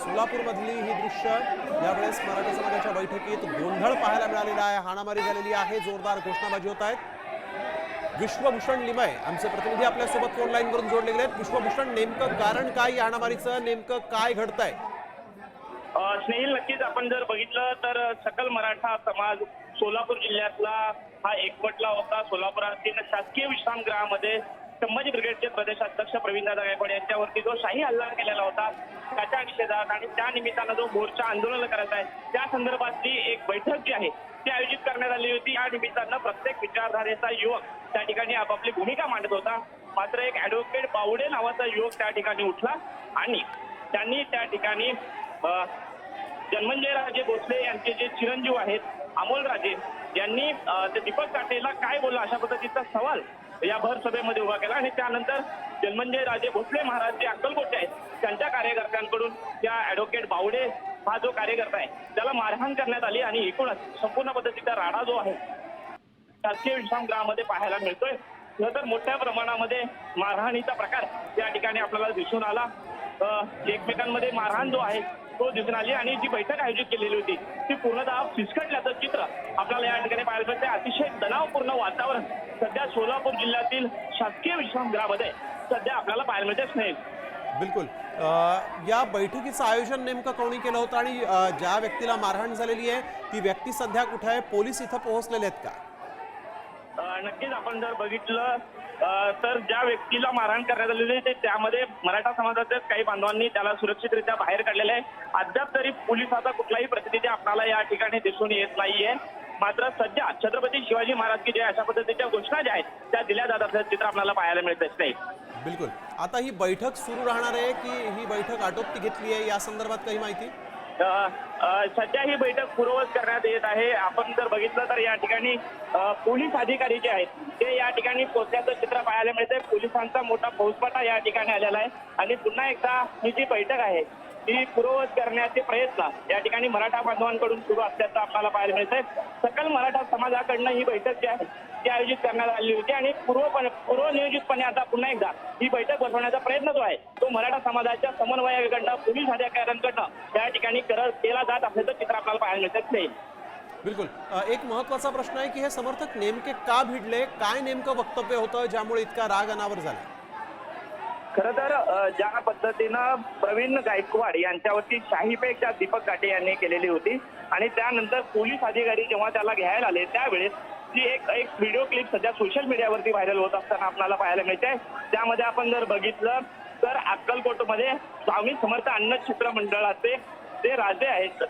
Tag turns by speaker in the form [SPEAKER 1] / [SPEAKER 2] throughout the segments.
[SPEAKER 1] सोलापूरमधली ही दृश्य यावेळेस मराठा समाजाच्या बैठकीत गोंधळ पाहायला मिळालेला आहे. हाणामारी झालेली आहे. जोरदार घोषणाबाजी होत आहेत. विश्वभूषण लिमय आमचे प्रतिनिधी आपल्यासोबत फोन लाईन वरून जोडले गेले आहेत. विश्वभूषण नेमकं कारण काय या हाणामारीचं? नेमकं काय घडतंय?
[SPEAKER 2] अ, स्नेहिल नक्कीच आपण जर बघितलं तर सकल मराठा समाज सोलापूर जिल्ह्यातला हा एकवटला होता. सोलापुरातील शासकीय विश्रामगृहामध्ये संभाजी ब्रिगेडचे प्रदेशाध्यक्ष प्रवीणदा गायकवाड यांच्यावरती जो शाही हल्ला केलेला होता त्याच्या निषेधात आणि त्या निमित्तानं जो मोर्चा आंदोलन करत आहे त्या संदर्भातली एक बैठक जी आहे ती आयोजित करण्यात आली होती. या निमित्तानं प्रत्येक विचारधारेचा युवक त्या ठिकाणी आपापली भूमिका मांडत होता. मात्र एक ऍडव्होकेट बावडे नावाचा युवक त्या ठिकाणी उठला आणि त्यांनी त्या ठिकाणी जन्मंजय राजे भोसले यांचे जे चिरंजीव आहेत अमोल राजे यांनी ते दीपक काटेला काय बोलला अशा पद्धतीचा सवाल या भर सभेमध्ये उभा केला. आणि त्यानंतर जन्मंजय राजे भोसले महाराज जे अक्कलकोटचे आहेत त्यांच्या कार्यकर्त्यांकडून त्या ऍडव्होकेट बावडे हा जो कार्यकर्ता आहे त्याला मारहाण करण्यात आली आणि एकूणच संपूर्ण पद्धतीचा राडा जो आहे शासकीय विश्रामगृहामध्ये पाहायला मिळतोय. खरं तर मोठ्या प्रमाणामध्ये मारहाणीचा प्रकार या ठिकाणी आपल्याला दिसून आला. एकमेकांमध्ये मारहाण जो आहे तो दिसून आली आणि जी बैठक आयोजित केलेली होती ती पूर्णतः फिसकटल्याचं चित्र आपल्याला या ठिकाणी पाहायला मिळते अतिशय तणावपूर्ण वातावरण सध्या सोलापूर जिल्ह्यातील शासकीय विश्रामगृहामध्ये सध्या आपल्याला पाहायला मिळतेच नाही
[SPEAKER 1] बिलकुल. या बैठकीचं आयोजन नेमकं कोणी केलं होतं आणि ज्या व्यक्तीला मारहाण झालेली आहे ती व्यक्ती सध्या कुठे आहे? पोलीस इथं पोहोचलेले आहेत का?
[SPEAKER 2] नक्कीच आपण जर बघितलं तर ज्या व्यक्तीला मारहाण करण्यात आलेली आहे, ते त्यामध्ये मराठा समाजाच्याच काही बांधवांनी त्याला सुरक्षितरित्या बाहेर काढलेलं आहे. अद्याप तरी पोलिसाचा कुठलाही प्रतिनिधी आपल्याला या ठिकाणी दिसून येत नाहीये. मात्र सध्या छत्रपती शिवाजी महाराज की जे अशा पद्धतीच्या घोषणा ज्या आहेत त्या दिल्या जात असल्याचं चित्र आपल्याला पाहायला मिळत असते.
[SPEAKER 1] बिलकुल. आता ही बैठक सुरू राहणार आहे की ही बैठक आटोपती घेतली आहे या संदर्भात काही माहिती?
[SPEAKER 2] सध्या ही बैठक पूर्ववत करण्यात येत आहे. आपण जर बघितलं तर या ठिकाणी पोलीस अधिकारी जे आहेत. ते या ठिकाणी पोहोचल्याचं चित्र पाहायला मिळतंय. पोलिसांचा मोठा फौजफाटा या ठिकाणी आलेला आहे. आणि पुन्हा एकदा ही जी बैठक आहे ती पूर्ववत करण्याचे प्रयत्न या ठिकाणी मराठा बांधवांकडून सुरू असल्याचं आपल्याला पाहायला मिळतंय. सकल मराठा समाजाकडनं ही बैठक जी आहे ती आयोजित करण्यात आलेली होती आणि पूर्वपणे पूर्वनियोजितपणे आता पुन्हा एकदा ही बैठक बसवण्याचा प्रयत्न जो आहे तो मराठा समाजाच्या समन्वयाकडनं पोलीस अधिकाऱ्यांकडनं या ठिकाणी करत केला जात असल्याचं चित्र आपल्याला पाहायला मिळत नाही
[SPEAKER 1] बिलकुल. एक महत्त्वाचा प्रश्न आहे की हे समर्थक नेमके का भिडले काय नेमकं वक्तव्य होतं ज्यामुळे इतका राग अनावर झाला?
[SPEAKER 2] खरं तर ज्या पद्धतीनं प्रवीण गायकवाड यांच्यावरती शाहीपेक्षा दीपक काटे यांनी केलेली होती आणि त्यानंतर पोलीस अधिकारी जेव्हा त्याला घ्यायला आले त्यावेळेस जी एक एक व्हिडिओ क्लिप सध्या सोशल मीडियावरती व्हायरल होत असताना आपल्याला पाहायला मिळते. त्यामध्ये आपण जर बघितलं तर अक्कलकोटमध्ये स्वामी समर्थ अन्न क्षेत्र मंडळाचे जे राजे आहेत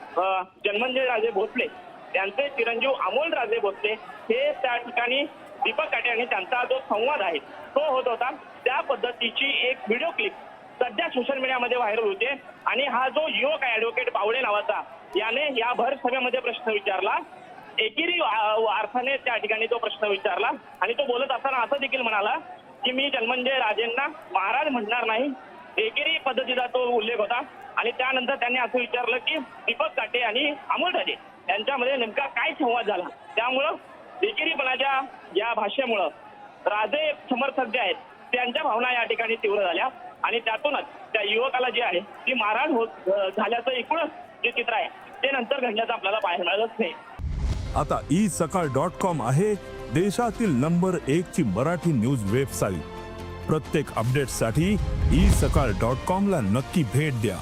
[SPEAKER 2] जन्मंजय राजे भोसले त्यांचे चिरंजीव अमोल राजे भोसले हे त्या ठिकाणी दीपक काटे आणि त्यांचा जो संवाद आहे तो होत होता. त्या पद्धतीची एक व्हिडिओ क्लिप सध्या सोशल मीडियामध्ये व्हायरल होते. आणि हा जो युवक आहे ऍडव्होकेट बावडे नावाचा याने या भर सभेमध्ये प्रश्न विचारला. एकेरी अर्थाने त्या ठिकाणी तो प्रश्न विचारला. आणि तो बोलत असताना असं देखील म्हणाला की मी जन्मंजय राजेंना महाराज म्हणणार नाही. एकेरी पद्धतीचा तो उल्लेख होता. आणि त्यानंतर त्यांनी असं विचारलं की दीपक काटे आणि अमोल राजे यांच्यामध्ये नेमका काय संवाद झाला? त्यामुळं एकेरीपणाच्या या भाषेमुळं राजे समर्थक जे आहेत त्यांच्या भावना या ठिकाणी तीव्र झाल्या. आणि त्यातूनच त्या युवकाला जे आहे ती मारहाण होत झाल्याचं एकूणच जे चित्र आहे ते नंतर घडल्याचं आपल्याला पाहायला मिळालंच नाही.
[SPEAKER 3] आता ई सकाळ डॉट कॉम आहे देशातील नंबर एक ची मराठी न्यूज वेबसाईट. प्रत्येक अपडेटसाठी ई सकाळ डॉट कॉम ला नक्की भेट द्या.